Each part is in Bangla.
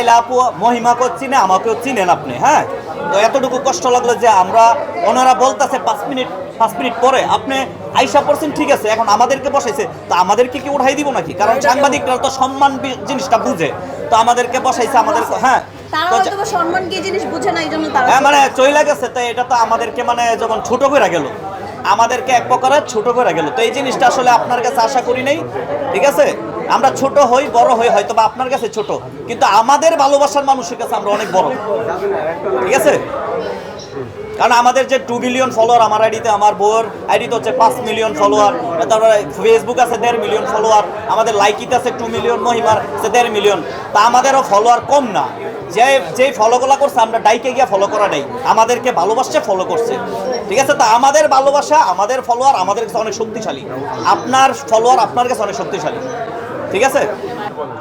লাইলা আপু মহিমাকেও চিনে আমাকেও চিনেন আপনি হ্যাঁ? তো এতটুকু কষ্ট লাগল যে আমরা ওনারা বলতেছে পাঁচ মিনিট পাঁচ মিনিট পরে। আপনি আইসা পড়ছেন ঠিক আছে এখন আমাদেরকে বসাইছে তো আমাদেরকে কি উঠাই দিব নাকি? কারণ সাংবাদিকরা তো সম্মান জিনিসটা বুঝে তো আমাদেরকে বসাইছে আমাদের হ্যাঁ। তারা তো হয়তো বা সম্মান কি জিনিস বুঝে না এই জন্য হ্যাঁ মানে চইলা গেছে তো এটা তো আমাদেরকে মানে যখন ছোট করে গেল আমাদেরকে এক প্রকারে ছোট করে গেল। তো এই জিনিসটা আসলে আপনার কাছে আশা করি নাই, ঠিক আছে? আমরা ছোট হই, বড় হই, হয়তো বা আপনার কাছে ছোট, কিন্তু আমাদের ভালোবাসার মানুষের কাছে আমরা অনেক বড়, ঠিক আছে? কারণ আমাদের যে টু মিলিয়ন ফলোয়ার আমার আইডিতে আমার বউয়ের আইডিতে হচ্ছে পাঁচ মিলিয়ন ফলোয়ার তারপরে ফেসবুক আছে দেড় মিলিয়ন ফলোয়ার আমাদের লাইকিতে আছে টু মিলিয়ন মহিমার আছে দেড় মিলিয়ন তা আমাদেরও ফলোয়ার কম না। যে যে ফলোগুলা করছে, আমরা ডাইকে গিয়ে ফলো করা নেই। আমাদেরকে ভালোবাসছে ফলো করছে। ঠিক আছে? তা আমাদের ভালোবাসা, আমাদের ফলোয়ার আমাদের কাছে অনেক শক্তিশালী। আপনার ফলোয়ার আপনার কাছে অনেক শক্তিশালী। ঠিক আছে?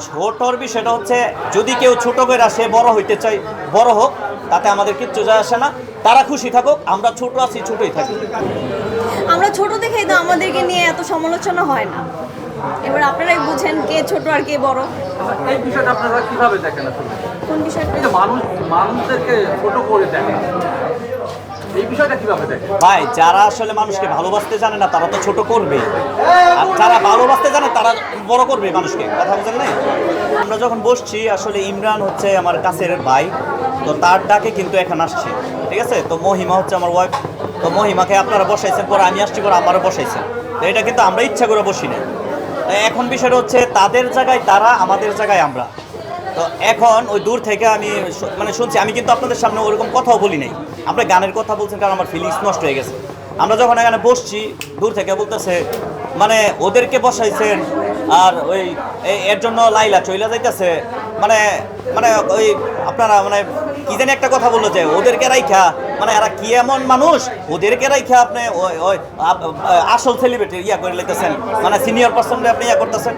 ছোটর বিষয়টা হচ্ছে, যদি কেউ ছোট করে আসে বড় হইতে চাই বড় হোক, তাতে আমাদের কিচ্ছু যায় আসে না। তারা খুশি থাকুক, আমরা ছোট আছি, ছোটই থাকি। আমরা ছোট দেখেই তো আমাদেরকে নিয়ে এত সমালোচনা হয় না। এবার আপনারাই বুঝেন কে ছোট আর কে বড়। এই বিষয়টা আপনারা কীভাবে দেখেন আসলে? কোন বিষয়টা? এই যে মানুষ মানুষদেরকে ছোট করে দেখেন। এই বিষয়টা কীভাবে দেখেন? ভাই যারা আসলে মানুষকে ভালোবাসতে জানে না তারা তো ছোট করবে। আর যারা ভালোবাসতে জানে তারা বড় করবে মানুষকে। কথা বুঝেন নাই? আমরা যখন বসছি আসলে ইমরান হচ্ছে আমার কাছের ভাই। তো তার ডাকে কিন্তু এখন আসছে। ঠিক আছে? তো মহিমা হচ্ছে আমার ওয়াইফ তো মহিমাকে আপনারা বসাইছেন, পরে আমি আসছি, পরে আমারও বসাইছেন। তো এটা কিন্তু আমরা ইচ্ছা করে বসি না এখন বিষয়টা হচ্ছে, তাদের জায়গায় তারা, আমাদের জায়গায় আমরা। তো এখন ওই দূর থেকে আমি মানে শুনছি, আমি কিন্তু আপনাদের সামনে ওরকম কথাও বলি নাই। আমরা গানের কথা বলছেন, কারণ আমার ফিলিংস নষ্ট হয়ে গেছে। আমরা যখন এখানে বসছি, দূর থেকে বলতেছে মানে ওদেরকে বসাইছেন আর ওই এর জন্য লাইলা চইলা যাইতেছে। মানে মানে ওই আপনারা মানে কি জানি একটা কথা বলল যে, ওদেরকে রাইখা মানে এরা কি এমন মানুষ? ওদেরকে রাইখা আপনি ওই আসল সেলিব্রিটি ইয়া করে লাইতেছেন। মানে সিনিয়র পার্সনটা আপনি ইয়া করতেছেন।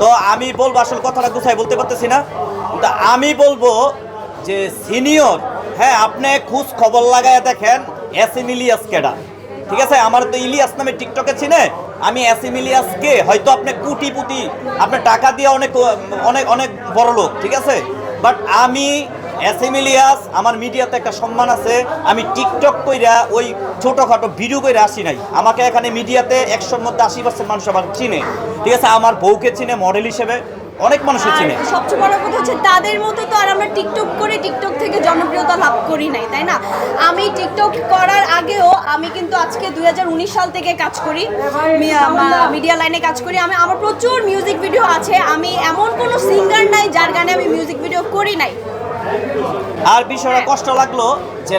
তো আমি বলব, আসল কথাটা গুছাই বলতে পারতেছি না। তা আমি বলব যে সিনিয়র হ্যাঁ আপনি খুশ খবর লাগায় দেখেন এসিম ইলিয়াস কেডা। ঠিক আছে? আমার তো ইলিয়াস নামে টিকটকে চিনে। আমি অ্যাসিমিলিয়াসকে হয়তো আপনি কুটি পুটি আপনি টাকা দিয়ে অনেক অনেক অনেক বড় লোক, ঠিক আছে? বাট আমি অ্যাসিমিলিয়াস, আমার মিডিয়াতে একটা সম্মান আছে, আমি টিকটক কইরা ওই ছোটোখাটো ভিডিও কইরা আসি নাই। আমাকে এখানে মিডিয়াতে একশোর মধ্যে আশি পার্সেন্ট মানুষ আমার চিনে। ঠিক আছে? আমার বউকে চিনে মডেল হিসেবে। অনেক মানুষের চিনে। সবচেয়ে বড় কথা হচ্ছে তাদের মতো তো আর আমরা টিকটক করে টিকটক থেকে জনপ্রিয়তা লাভ করি নাই তাই না? আমি টিকটক করার আগেও আমি কিন্তু আজকে দুই হাজার উনিশ সাল থেকে কাজ করি মিডিয়া লাইনে কাজ করি। আমি আমার প্রচুর মিউজিক ভিডিও আছে আমি এমন কোনো সিঙ্গার নাই যার গানে আমি মিউজিক ভিডিও করি নাই। আর বিষয়টা কষ্ট লাগল যে